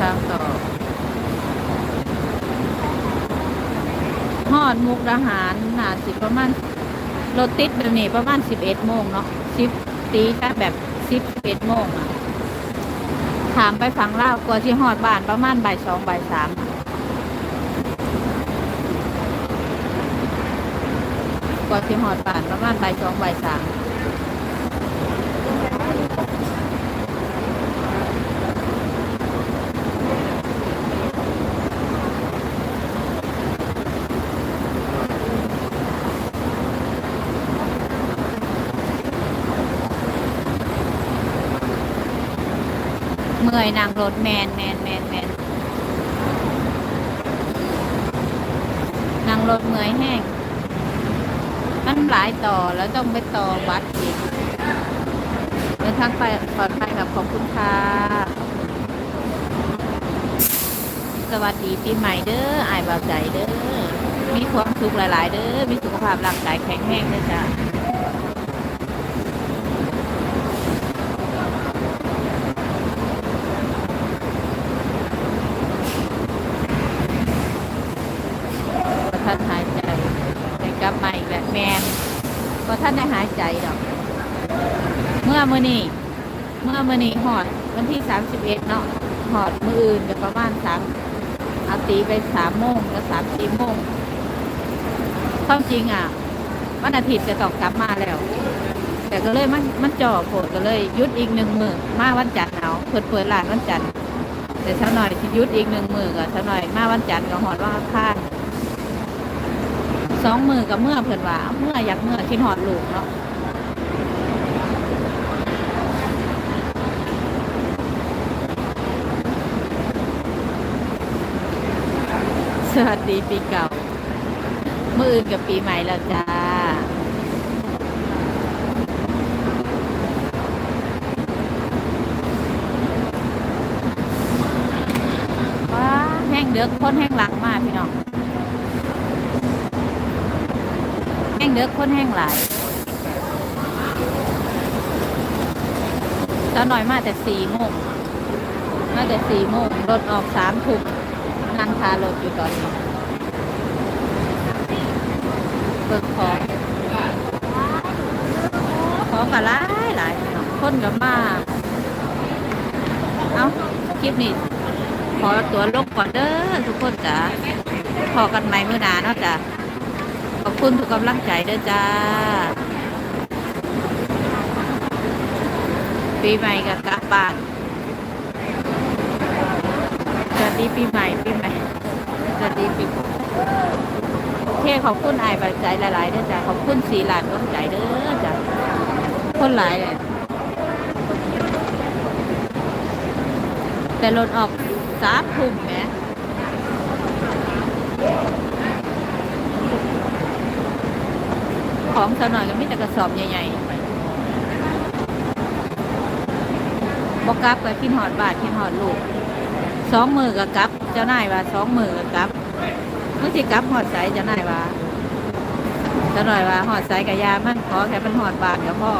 ทางต่อฮอดมุกดาหารหนาสิประมาณรถติดแบบนี้ประมาณสิบเอ็ดโมงเนาะสิบตีแค่แบบสิบเอ็ดโมงอะถามไปฟังเล่าวกว่าที่ฮอดบ้านประมาณบ่ายสองบ่ายสามกว่าที่ฮอดบ้านประมาณบ่ายสองบ่ายสาม เมื่อยนางรถแมนแมนแมนแมนนางรถเมื่อยแห้ง มันหลายต่อแล้วต้องไปต่อวัดอีกเดินทางไปปลอดภัยครับขอบคุณค่ะ สวัสดีปีใหม่เด้ออายบาใจเด้อ มีความสุขหลาย ๆ เด้อ มีสุขภาพร่างกายแข็งแรงเด้อจ้า พอท่านหายใจได้กลับมาอีกแบบแม นพอท่านได้หายใจดอก เมื่อมื่อนี้เมื่อมื่อนี้หอดวันที่สามสิบเอ็ดเนาะหอดมืออื่นก็ประมาณสามเอาตีไปสามโมงแล้วสามสี่โมงความจริงอะวันอาทิตย์จะตองกลับมาแล้ว แต่ก็เลยมันมันจ่อโผดก็เลยยุดอีกหนึ่งมือมาวันจันทร์เอาเปิดเปิดร้านวันจันทร์แต่เช้าหน่อยที่ยุดอีกหนึ่งมือก็เช้าหน่อยมาวันจันทร์ก็หอดว่าอังคาร สองมือกับเมื่อเพื่อนว่าเมื่ออยากเมื่อคิดหอดลูกเนาะสวัสดีปีเก่ามืออื่นกับปีใหม่แล้วจ้าว้าแห้งเดือกคนแห้งหลังมากพี่น้อง แห้ งเด็กคนแห้งหลายตอนหน่อยมาแต่สี่โมงมาแต่สี่โมงรถออกสามทุ่มนั่งคารถอยู่ตอนนี้เบิกของของก็หลายหลายพี่น้องคนก็มากเอาคลิปนี้ขอตัวลงก่อนเด้อทุกคนจ้ะพอกันใหมเมื่อนาเนาะจ้ะ ขอบคุณทุกกำลังใจด้อจ้า ปีใหม่กับกลับบ้านสวัสดีปีใหม่ปีใหม่สวัสดีปีใหม่เขอบคุณไอ้ายบใจหลายๆเด้อจ้าขอบคุณสีหลานดวงใจเด้อจ้าคนหลายเลยแต่รถออกสามทุ่มแหม ของซะหน่อยก็มีแต่กระสอบใหญ่ๆบอกกลับก็กินหอดบาทกินหอดลูกสองมือกับกลับ เจ้านายว่าสองมือกับกลับเมื่อสิกลับหอดใสเจ้านายว่าเจ้าหน่อยว่าหอดใสกับยามันขอแค่มันหอดบาทกับพ่อ